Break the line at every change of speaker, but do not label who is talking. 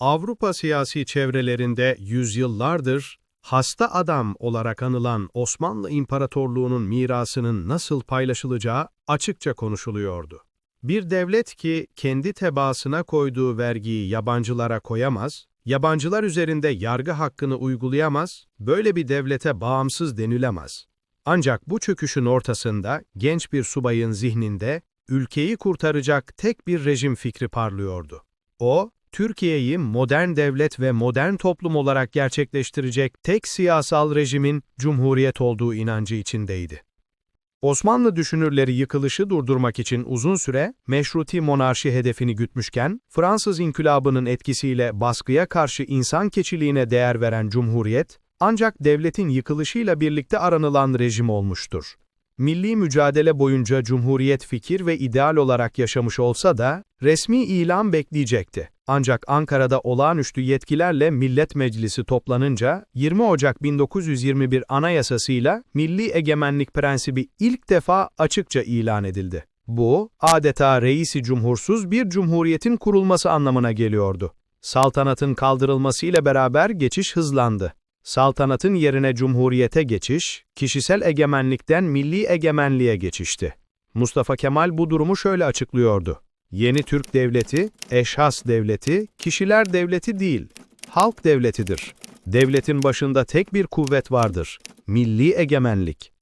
Avrupa siyasi çevrelerinde yüzyıllardır hasta adam olarak anılan Osmanlı İmparatorluğu'nun mirasının nasıl paylaşılacağı açıkça konuşuluyordu. Bir devlet ki kendi tebaasına koyduğu vergiyi yabancılara koyamaz, yabancılar üzerinde yargı hakkını uygulayamaz, böyle bir devlete bağımsız denilemez. Ancak bu çöküşün ortasında genç bir subayın zihninde ülkeyi kurtaracak tek bir rejim fikri parlıyordu. O, Türkiye'yi modern devlet ve modern toplum olarak gerçekleştirecek tek siyasal rejimin cumhuriyet olduğu inancı içindeydi. Osmanlı düşünürleri yıkılışı durdurmak için uzun süre meşruti monarşi hedefini gütmüşken, Fransız inkılabının etkisiyle baskıya karşı insan keçiliğine değer veren cumhuriyet, ancak devletin yıkılışıyla birlikte aranılan rejim olmuştur. Milli mücadele boyunca cumhuriyet fikir ve ideal olarak yaşamış olsa da, resmi ilan bekleyecekti. Ancak Ankara'da olağanüstü yetkilerle Millet Meclisi toplanınca, 20 Ocak 1921 Anayasasıyla milli egemenlik prensibi ilk defa açıkça ilan edildi. Bu, adeta reisi cumhursuz bir cumhuriyetin kurulması anlamına geliyordu. Saltanatın kaldırılmasıyla beraber geçiş hızlandı. Saltanatın yerine cumhuriyete geçiş, kişisel egemenlikten milli egemenliğe geçişti. Mustafa Kemal bu durumu şöyle açıklıyordu. Yeni Türk devleti, eşhas devleti, kişiler devleti değil, halk devletidir. Devletin başında tek bir kuvvet vardır, milli egemenlik.